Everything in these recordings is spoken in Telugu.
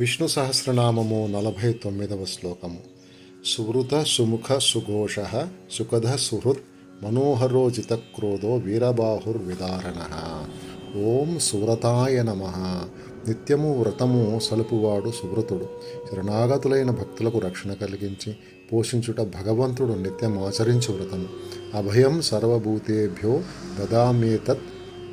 విష్ణు సహస్రనామము నలభై తొమ్మిదవ శ్లోకము. సువృత సుముఖ సుఘోష సుఖద సుహృత్ మనోహరోజిత క్రోధో వీరబాహుర్విదారణ. ఓం సువ్రతాయ నమ. నిత్యము వ్రతము సలుపువాడు సువ్రతుడు. శరణాగతులైన భక్తులకు రక్షణ కలిగించి పోషించుట భగవంతుడు నిత్యం ఆచరించు వ్రతము. అభయం సర్వభూతేభ్యో దదామేతత్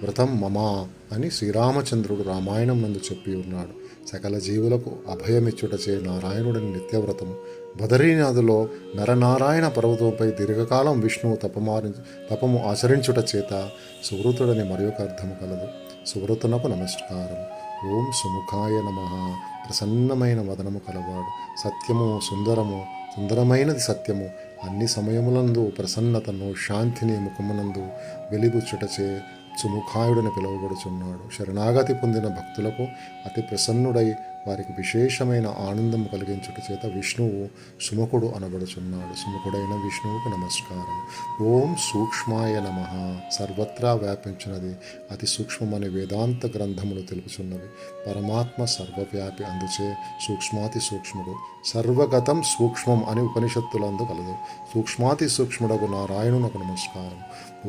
వ్రతం మమా అని శ్రీరామచంద్రుడు రామాయణం నందు చెప్పి ఉన్నాడు. సకల జీవులకు అభయమిచ్చుటచే నారాయణుడిని నిత్యవ్రతము బదరీనాథులో నరనారాయణ పర్వతంపై దీర్ఘకాలం విష్ణువు తపమారి తపము ఆచరించుట చేత సువృతుడని మరి ఒక అర్థము కలదు. సువృతునకు నమస్కారం. ఓం సుముఖాయ నమ. ప్రసన్నమైన వదనము కలవాడు. సత్యము సుందరము సుందరమైనది సత్యము. అన్ని సమయములందు ప్రసన్నతను శాంతిని ముఖమునందు వెలిగుచ్చుటచే సుముఖాయుడని పిలువబడుచున్నాడు. శరణాగతి పొందిన భక్తులకు అతి ప్రసన్నుడై వారికి విశేషమైన ఆనందం కలిగించుట చేత విష్ణువు సుముఖుడు అనబడుచున్నాడు. సుముఖుడైన విష్ణువుకు నమస్కారం. ఓం సూక్ష్మాయ నమ. సర్వత్రా వ్యాపించినది. అతి సూక్ష్మమని వేదాంత గ్రంథములు తెలుపుచున్నవి. పరమాత్మ సర్వవ్యాపి అందుచే సూక్ష్మాతి సూక్ష్ముడు. సర్వగతం సూక్ష్మం అని ఉపనిషత్తులందు కలదు. సూక్ష్మాతి సూక్ష్ముడకు నారాయణునకు నమస్కారం.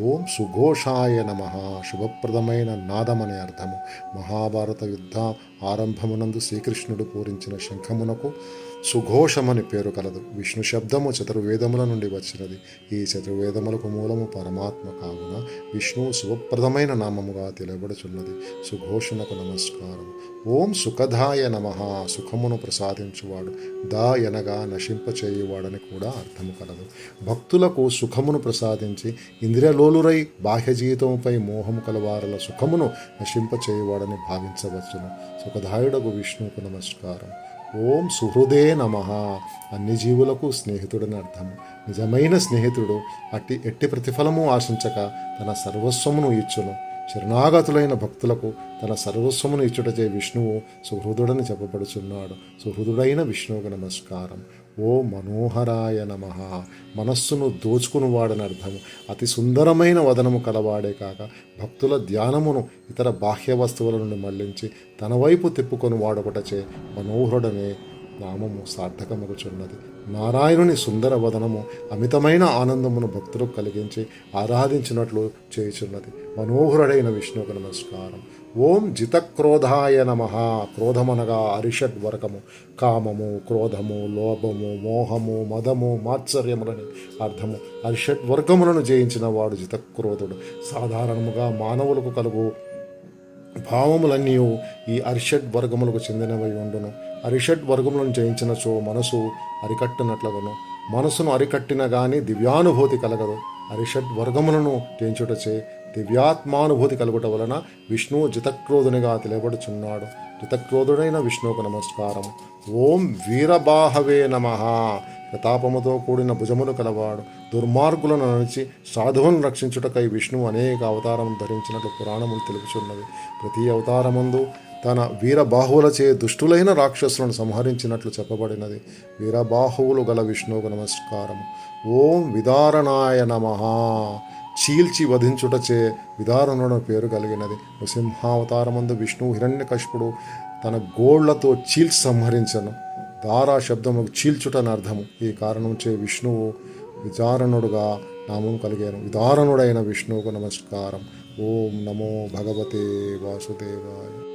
ఓం సుఘోషాయ నమ. శుభప్రదమైన నాదమనే అర్థము. మహాభారత యుద్ధ ఆరంభమునందు శ్రీకృష్ణుడు పూరించిన శంఖమునకు సుఘోషమని పేరు కలదు. విష్ణు శబ్దము చతుర్వేదముల నుండి వచ్చినది. ఈ చతుర్వేదములకు మూలము పరమాత్మ కావున విష్ణువు శుభప్రదమైన నామముగా తెలియబడుచున్నది సుఘోషణకు నమస్కారం ఓం సుఖదాయ నమ. సుఖమును ప్రసాదించువాడు. దా ఎనగా నశింపచేయువాడని కూడా అర్థము కలదు. భక్తులకు సుఖమును ప్రసాదించి ఇంద్రియలోలురై బాహ్య జీవితముపై మోహము కలవారల సుఖమును నశింపచేయవాడని భావించవచ్చును. సుఖదాయుడకు విష్ణువుకు నమస్కారం. ఓం సుహృదే నమ. అన్ని జీవులకు స్నేహితుడని అర్థం. నిజమైన స్నేహితుడు అట్టి ఎట్టి ప్రతిఫలము ఆశించక తన సర్వస్వమును ఇచ్చును. శరణాగతులైన భక్తులకు తన సర్వస్వమును ఇచ్చుటచే విష్ణువు సుహృదుడని చెప్పబడుచున్నాడు. సుహృదుడైన విష్ణువుకు నమస్కారం. ఓ మనోహరాయ నమ. మనస్సును దోచుకునివాడని అర్థము. అతి సుందరమైన వదనము కలవాడే కాక భక్తుల ధ్యానమును ఇతర బాహ్య వస్తువుల నుండి మళ్ళించి తన వైపు తిప్పుకొని వాడొకటచే మనోహరుడనే నామము సార్థకమగుచున్నది నారాయణుని సుందర వదనము అమితమైన ఆనందమును భక్తులకు కలిగించి ఆరాధించినట్లు చేయుచున్నది. మనోహరుడైన విష్ణువుకు నమస్కారం. ఓం జితక్రోధాయ నమ. క్రోధమనగా అరిషడ్ వరకము. కామము క్రోధము లోభము మోహము మదము మాత్సర్యములని అర్థము. అరిషడ్ వర్గములను జయించిన వాడు జితక్రోధుడు. సాధారణముగా మానవులకు కలుగు భావములన్నీ ఈ అరిషడ్ వర్గములకు చెందినవై ఉండును. అరిషడ్ వర్గములను జయించినచో మనసు అరికట్టినట్లగను. మనసును అరికట్టిన గాని దివ్యానుభూతి కలగదు. అరిషడ్ వర్గములను జయించుటచే దివ్యాత్మానుభూతి కలుగుట వలన విష్ణువు జితక్రోధునిగా తెలియబడుచున్నాడు కృతక్రోధుడైన విష్ణువుకు నమస్కారం ఓం వీరబాహవే నమ. ప్రతాపముతో కూడిన భుజములు కలవాడు దుర్మార్గులను నడిచి సాధువులను రక్షించుటకై విష్ణువు అనేక అవతారం ధరించినట్లు పురాణములు తెలుపుచున్నవి. ప్రతి అవతారమందు తన వీరబాహువులచే దుష్టులైన రాక్షసులను సంహరించినట్లు చెప్పబడినది. వీరబాహువులు గల విష్ణువుకు నమస్కారం ఓం విదారణాయ నమ. చీల్చి వధించుటచే విదారణుడు పేరు కలిగినది. నృసింహావతారమందు విష్ణువు హిరణ్యకశిపుడు తన గోళ్ళతో చీల్చి సంహరించను. దారా శబ్దము చీల్చుటని అర్థము. ఈ కారణం చే విష్ణువు విచారణుడుగా నామం కలిగాను. విదారణుడైన విష్ణువుకు నమస్కారం. ఓం నమో భగవతే వాసుదేవాయ.